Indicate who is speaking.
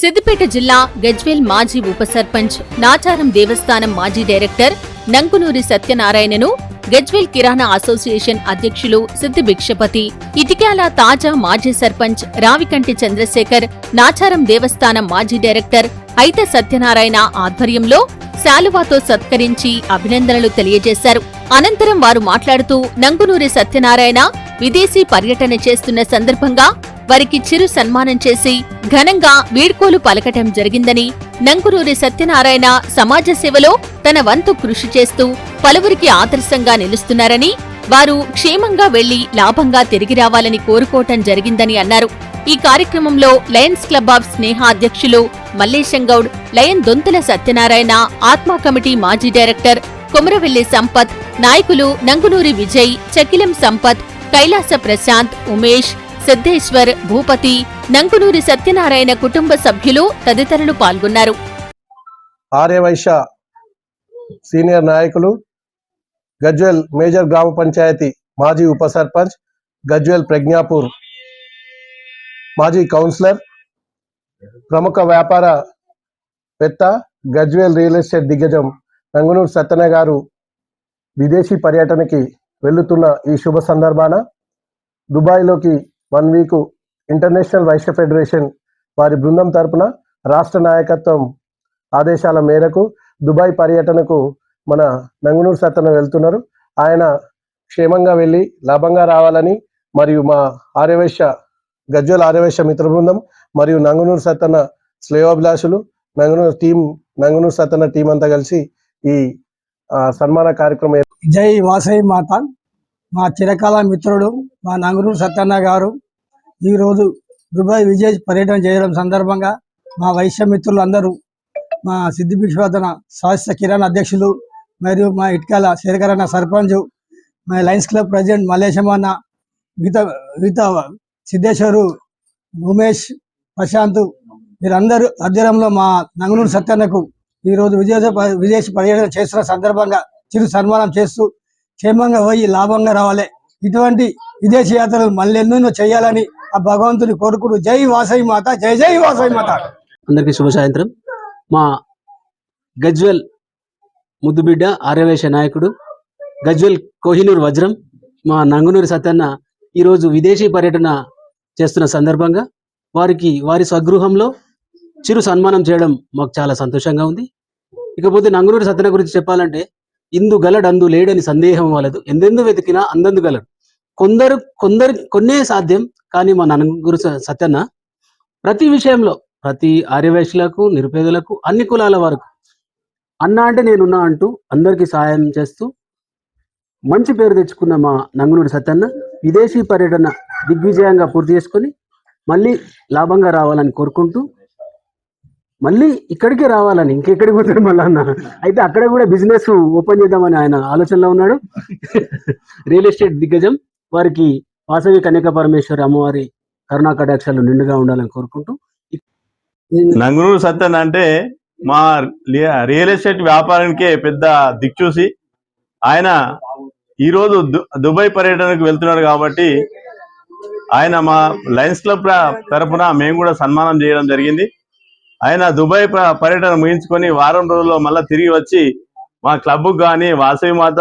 Speaker 1: సిద్దిపేట జిల్లా గజ్వేల్ మాజీ ఉప సర్పంచ్ నాచారం దేవస్థానం మాజీ డైరెక్టర్ నంకునూరి సత్యనారాయణను గజ్వేల్ కిరాణా అసోసియేషన్ అధ్యక్షులు సిద్ధి భిక్షపతి ఇటిక్యాల తాజా మాజీ సర్పంచ్ రావికంటి చంద్రశేఖర్ నాచారం దేవస్థానం మాజీ డైరెక్టర్ అయితే సత్యనారాయణ ఆధ్వర్యంలో శాలువాతో సత్కరించి అభినందనలు తెలియజేశారు. అనంతరం వారు మాట్లాడుతూ నంగునూరి సత్యనారాయణ విదేశీ పర్యటన చేస్తున్న సందర్భంగా వారికి చిరు సన్మానం చేసి ఘనంగా వీడ్కోలు పలకటం జరిగిందని నంకురూరి సత్యనారాయణ సమాజ సేవలో తన వంతు కృషి చేస్తూ పలువురికి ఆదర్శంగా నిలుస్తున్నారని వారు క్షేమంగా వెళ్ళి లాభంగా తిరిగి రావాలని కోరుకోవటం జరిగిందని అన్నారు. ఈ కార్యక్రమంలో లయన్స్ క్లబ్ ఆఫ్ స్నేహ అధ్యక్షులు మల్లేశంగౌడ్ లయన్ దొంతుల సత్యనారాయణ ఆత్మా కమిటీ మాజీ డైరెక్టర్ కొమరవెల్లి సంపత్ నాయకులు నంగునూరి విజయ్ చకిలం సంపత్ కైలాస ప్రశాంత్ ఉమేష్ సిద్ధేశ్వర్ భూపతి నంకునూరి సత్యనారాయణ కుటుంబ సభ్యులు తదితరులు పాల్గొన్నారు.
Speaker 2: ఆర్యవైశ్య సీనియర్ నాయకులు గజ్వెల్ మేజర్ గ్రామ పంచాయతీ మాజీ ఉప సర్పంచ్ గజ్వెల్ ప్రజ్ఞాపూర్ మాజీ కౌన్సిలర్ ప్రముఖ వ్యాపార పెత్త గజ్వేల్ రియల్ ఎస్టేట్ దిగ్గజం నంగునూరు సత్తన గారు విదేశీ పర్యటనకి వెళ్తున్న ఈ శుభ సందర్భాన దుబాయ్లోకి one week international Vysya federation వారి బృందం తరపున రాష్ట్ర నాయకత్వం ఆదేశాల మేరకు దుబాయ్ పర్యటనకు మన నంగునూరు సత్తన వెళ్తున్నారు. ఆయన క్షేమంగా వెళ్ళి లాభంగా రావాలని మరియు మా ఆర్యవైశ్య గజ్వల్ ఆర్యవైశ్య మిత్ర బృందం మరియు నంగునూరు సత్తన శ్రేయోభిలాషులు నంగునూరు టీం నంగునూరు సత్తన టీం అంతా కలిసి ఈ సన్మాన కార్యక్రమం
Speaker 3: జై వాసవి మాత. మా చిరకాల మిత్రుడు మా నంగరూరు సత్యన్న గారు ఈరోజు దుబాయ్ విజయ్ పర్యటన చేయడం సందర్భంగా మా వైశ్య మిత్రులు అందరూ మా సిద్ధి భిక్షవర్ధన స్వాస్థ్య కిరణ్ అధ్యక్షులు మరియు మా ఇటుకాల శేఖరన్న సర్పంచ్ మా లయన్స్ క్లబ్ ప్రెసిడెంట్ మల్లేశమన్న మిగతా మిగతా సిద్ధేశ్వరు ఉమేష్ ప్రశాంత్ వీరందరూ ఆధ్వర్యంలో మా నంగనూరు సత్యన్నకు ఈరోజు విజయ విదేశీ పర్యటన చేస్తున్న సందర్భంగా చిరు సన్మానం చేస్తూ క్షేమంగా పోయి లాభంగా రావాలి. ఇటువంటి విదేశీ యాత్రలు మళ్ళీ ఎన్నెన్నో చేయాలని ఆ భగవంతుని కోరుకుడు జై వాసవి మాత జై జై వాసవి మాత.
Speaker 4: అందరికీ శుభ సాయంత్రం. మా గజ్వెల్ ముద్దుబిడ్డ ఆర్యవేశ నాయకుడు గజ్వెల్ కోహినూరు వజ్రం మా నంగునూరి సత్యన్న ఈరోజు విదేశీ పర్యటన చేస్తున్న సందర్భంగా వారికి వారి స్వగృహంలో చిరు సన్మానం చేయడం మాకు చాలా సంతోషంగా ఉంది. ఇకపోతే నంగునూరి సత్యన గురించి చెప్పాలంటే ఇందు గలడందు లేడని సందేహం వలదు. ఎందెందు వెతికినా అందందు గలడు. కొందరు కొందరు కొన్నే సాధ్యం కానీ మా నంగురు స- సత్యన్న ప్రతి విషయంలో ప్రతి ఆర్యవేశులకు నిరుపేదలకు అన్ని కులాల వరకు అన్న అంటే నేనున్నా అంటూ అందరికీ సహాయం చేస్తూ మంచి పేరు తెచ్చుకున్న మా నంగునూరి సత్యన్న విదేశీ పర్యటన దిగ్విజయంగా పూర్తి చేసుకొని మళ్ళీ లాభంగా రావాలని కోరుకుంటూ మళ్ళీ ఇక్కడికే రావాలని ఇంకెక్కడికి పోతాడు మళ్ళీ అన్న? అయితే అక్కడ కూడా బిజినెస్ ఓపెన్ చేద్దామని ఆయన ఆలోచనలో ఉన్నాడు. రియల్ ఎస్టేట్ దిగ్గజం వారికి వాసవి కన్యక పరమేశ్వరి అమ్మవారి కరుణా కటాక్షాలు నిండుగా ఉండాలని కోరుకుంటూ
Speaker 5: నంగునూరు సత్యన్ అంటే మా రియల్ ఎస్టేట్ వ్యాపారానికే పెద్ద దిక్చూసి. ఆయన ఈరోజు దుబాయ్ పర్యటనకు వెళ్తున్నాడు కాబట్టి ఆయన మా లయన్స్ క్లబ్ తరఫున మేము కూడా సన్మానం చేయడం జరిగింది. ఆయన దుబాయ్ ప- పర్యటన ముగించుకొని వారం రోజుల్లో మళ్ళీ తిరిగి వచ్చి మా క్లబ్కు కానీ వాసవి మాత